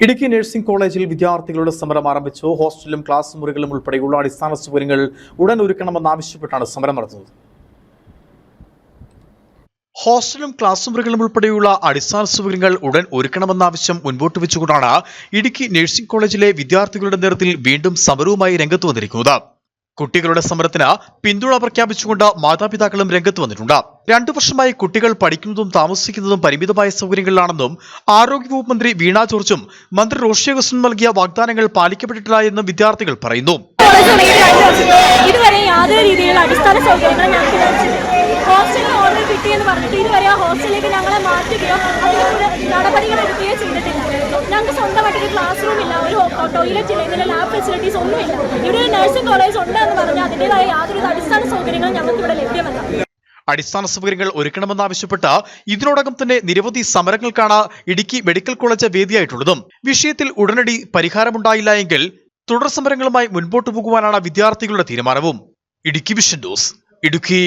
Idukki nursing കോളേജിൽ വിദ്യാർത്ഥികളുടെ സമരം ആരംഭിച്ചു. ഹോസ്റ്റലും ക്ലാസ് മുറികളും ഉൾപ്പെടെയുള്ള അടിസ്ഥാന സൗകര്യങ്ങൾ ഉടൻ ഒരുക്കണമെന്നാവശ്യപ്പെട്ടാണ് സമരം നടത്തുന്നത് ഹോസ്റ്റലും ക്ലാസ് മുറികളും ഉൾപ്പെടെയുള്ള അടിസ്ഥാന സൗകര്യങ്ങൾ ഉടൻ ഒരുക്കണമെന്ന ആവശ്യം മുൻപോട്ട് വെച്ചുകൊണ്ടാണ് ഇടുക്കി നഴ്സിംഗ് കോളേജിലെ വിദ്യാർത്ഥികളുടെ നേതൃത്വത്തിൽ വീണ്ടും സമരവുമായി രംഗത്ത് വന്നിരിക്കുന്നത്. കുട്ടികളുടെ സമരത്തിന് പിന്തുണ പ്രഖ്യാപിച്ചുകൊണ്ട് മാതാപിതാക്കളും രംഗത്ത് വന്നിട്ടുണ്ട്. രണ്ടു വർഷമായി കുട്ടികൾ പഠിക്കുന്നതും താമസിക്കുന്നതും പരിമിതമായ സൗകര്യങ്ങളിലാണെന്നും ആരോഗ്യവകുപ്പ് മന്ത്രി വീണ ജോർജും മന്ത്രി റോഷി അഗസ്റ്റിൻ നൽകിയ വാഗ്ദാനങ്ങൾ പാലിക്കപ്പെട്ടിട്ടില്ല എന്നും വിദ്യാർത്ഥികൾ പറയുന്നു. ഇതുവരെ യാതൊരു രീതിയിലുള്ള അടിസ്ഥാന ഹോസ്റ്റലിൽ ഓർഡർ കിട്ടിയെന്ന് പറഞ്ഞിട്ട് ഇതുവരെ ഹോസ്റ്റലിലേക്ക് ഞങ്ങളെ മാറ്റുകയോ നടപടികൾ ഇല്ല ഒരു ടോയ്ലറ്റ് ഇല്ല. ഇതിന്റെ ലാബ് ഫെസിലിറ്റീസ് ഒന്നുമില്ല. ഇവിടെ ഒരു നഴ്സിംഗ് കോളേജ് ഉണ്ടെന്ന് പറഞ്ഞാൽ അതിന്റെതായ യാതൊരു അടിസ്ഥാന സൗകര്യങ്ങളും ഞങ്ങൾക്ക് ഇവിടെ ലഭ്യമല്ല. അടിസ്ഥാന സൗകര്യങ്ങൾ ഒരുക്കണമെന്നാവശ്യപ്പെട്ട് ഇതിനോടകം തന്നെ നിരവധി സമരങ്ങൾക്കാണ് ഇടുക്കി മെഡിക്കൽ കോളേജ് വേദിയായിട്ടുള്ളതും. വിഷയത്തിൽ ഉടനടി പരിഹാരമുണ്ടായില്ല എങ്കിൽ തുടർ സമരങ്ങളുമായി മുൻപോട്ടു പോകുവാനാണ് വിദ്യാർത്ഥികളുടെ തീരുമാനവും. Idukki vision news Idukki